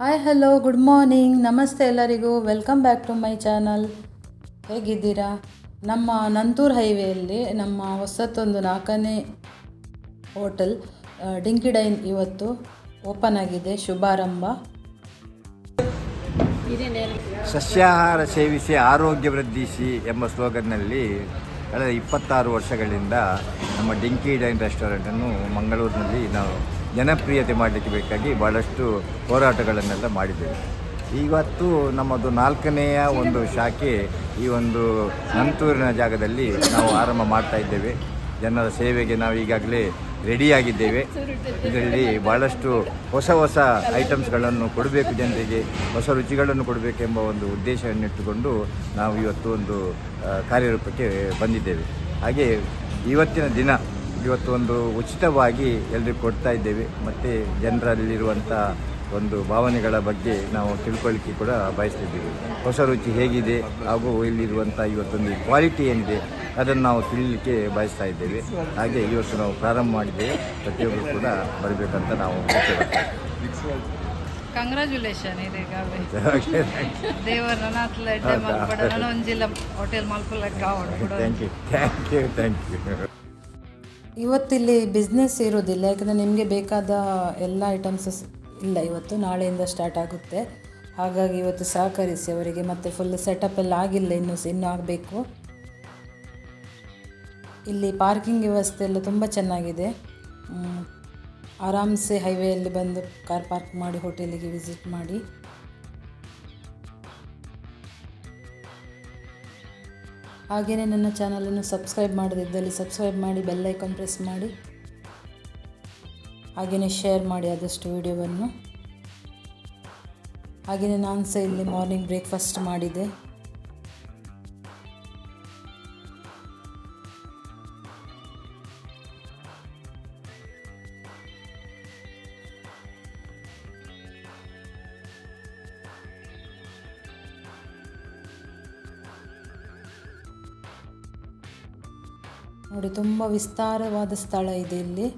Hi hello good morning ನಮಸ್ತೆ ಎಲ್ಲರಿಗೂ. Welcome back to my channel ಹೇಗಿದ್ದೀರಾ? ನಮ್ಮ ನಂತೂರ್ ಹೈವೇಯಲ್ಲಿ ನಮ್ಮ ಹೊಸತ್ತೊಂದು ನಾಲ್ಕನೇ ಹೋಟೆಲ್ ಡಿಂಕಿ ಡೈನ್ ಇವತ್ತು ಓಪನ್ ಆಗಿದೆ, ಶುಭಾರಂಭ. ಸಸ್ಯಾಹಾರ ಸೇವಿಸಿ ಆರೋಗ್ಯ ವೃದ್ಧಿಸಿ ಎಂಬ ಸ್ಲೋಗನ್ನಲ್ಲಿ ಕಳೆದ ಇಪ್ಪತ್ತಾರು ವರ್ಷಗಳಿಂದ ನಮ್ಮ ಡಿಂಕಿ ಡೈನ್ ರೆಸ್ಟೋರೆಂಟನ್ನು ಮಂಗಳೂರಿನಲ್ಲಿ ನಾವು ಜನಪ್ರಿಯತೆ ಮಾಡಲಿಕ್ಕೆ ಬೇಕಾಗಿ ಭಾಳಷ್ಟು ಹೋರಾಟಗಳನ್ನೆಲ್ಲ ಮಾಡಿದ್ದೇವೆ. ಇವತ್ತು ನಮ್ಮದು ನಾಲ್ಕನೆಯ ಒಂದು ಶಾಖೆ ಈ ಒಂದು ನಂತೂರಿನ ಜಾಗದಲ್ಲಿ ನಾವು ಆರಂಭ ಮಾಡ್ತಾ ಇದ್ದೇವೆ. ಜನರ ಸೇವೆಗೆ ನಾವು ಈಗಾಗಲೇ ರೆಡಿಯಾಗಿದ್ದೇವೆ. ಇದರಲ್ಲಿ ಭಾಳಷ್ಟು ಹೊಸ ಹೊಸ ಐಟಮ್ಸ್ಗಳನ್ನು ಕೊಡಬೇಕು ಜನರಿಗೆ, ಹೊಸ ರುಚಿಗಳನ್ನು ಕೊಡಬೇಕೆಂಬ ಒಂದು ಉದ್ದೇಶವನ್ನಿಟ್ಟುಕೊಂಡು ನಾವು ಇವತ್ತು ಒಂದು ಕಾರ್ಯರೂಪಕ್ಕೆ ಬಂದಿದ್ದೇವೆ. ಹಾಗೆ ಇವತ್ತಿನ ದಿನ ಇವತ್ತು ಒಂದು ಉಚಿತವಾಗಿ ಎಲ್ಲರಿಗೂ ಕೊಡ್ತಾ ಇದ್ದೇವೆ. ಮತ್ತು ಜನರಲ್ಲಿರುವಂಥ ಒಂದು ಭಾವನೆಗಳ ಬಗ್ಗೆ ನಾವು ತಿಳ್ಕೊಳ್ಳಿಕ್ಕೆ ಕೂಡ ಬಯಸ್ತಿದ್ದೀವಿ. ಹೊಸ ರುಚಿ ಹೇಗಿದೆ ಹಾಗೂ ಇಲ್ಲಿರುವಂಥ ಇವತ್ತೊಂದು ಕ್ವಾಲಿಟಿ ಏನಿದೆ ಅದನ್ನು ನಾವು ತಿಳಿಲಿಕ್ಕೆ ಬಯಸ್ತಾ ಇದ್ದೇವೆ. ಹಾಗೆ ಇವತ್ತು ನಾವು ಪ್ರಾರಂಭ ಮಾಡಿದ್ದೇವೆ. ಪ್ರತಿಯೊಬ್ಬರು ಕೂಡ ಬರಬೇಕಂತ ನಾವು ದೇವರ ಒಂಜಿಲ್ಲ hotel ಮಲ್ಪಲಕ್ಕ thank you thank you thank you ಇವತ್ತಿಲ್ಲಿ business ಇರೋದಿಲ್ಲ ಯಾಕಂದರೆ ನಿಮಗೆ ಬೇಕಾದ ಎಲ್ಲ ಐಟಮ್ಸಸ್ ಇಲ್ಲ, ಇವತ್ತು ನಾಳೆಯಿಂದ ಸ್ಟಾರ್ಟ್ ಆಗುತ್ತೆ. ಹಾಗಾಗಿ ಇವತ್ತು ಸಹಕರಿಸಿ ಅವರಿಗೆ, ಮತ್ತೆ ಫುಲ್ ಸೆಟಪ್ ಎಲ್ಲ ಆಗಿಲ್ಲ, ಇನ್ನು ಇನ್ನು ಆಗಬೇಕು. ಇಲ್ಲಿ ಪಾರ್ಕಿಂಗ್ ವ್ಯವಸ್ಥೆ ಎಲ್ಲ ತುಂಬ ಚೆನ್ನಾಗಿದೆ. ಆರಾಮ್ಸೆ ಹೈವೇಯಲ್ಲಿ ಬಂದು ಕಾರ್ ಪಾರ್ಕ್ ಮಾಡಿ ಹೋಟೆಲಿಗೆ ವಿಸಿಟ್ ಮಾಡಿ. ಹಾಗೆಯೇ ನನ್ನ ಚಾನಲನ್ನು ಸಬ್ಸ್ಕ್ರೈಬ್ ಮಾಡದಿದ್ದಲ್ಲಿ ಸಬ್ಸ್ಕ್ರೈಬ್ ಮಾಡಿ ಬೆಲ್ಲೈಕನ್ ಪ್ರೆಸ್ ಮಾಡಿ. ಹಾಗೆಯೇ ಶೇರ್ ಮಾಡಿ ಆದಷ್ಟು ವೀಡಿಯೋವನ್ನು ಹಾಗೆಯೇ ನಾನು ಸಹ ಇಲ್ಲಿ ಮಾರ್ನಿಂಗ್ ಬ್ರೇಕ್ಫಾಸ್ಟ್ ಮಾಡಿದೆ. ನೋಡಿ, ತುಂಬ ವಿಸ್ತಾರವಾದ ಸ್ಥಳ ಇದೆ ಇಲ್ಲಿ.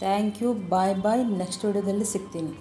Thank you bye bye next ವಿಡಿಯೋದಲ್ಲಿ ಸಿಗ್ತೀನಿ.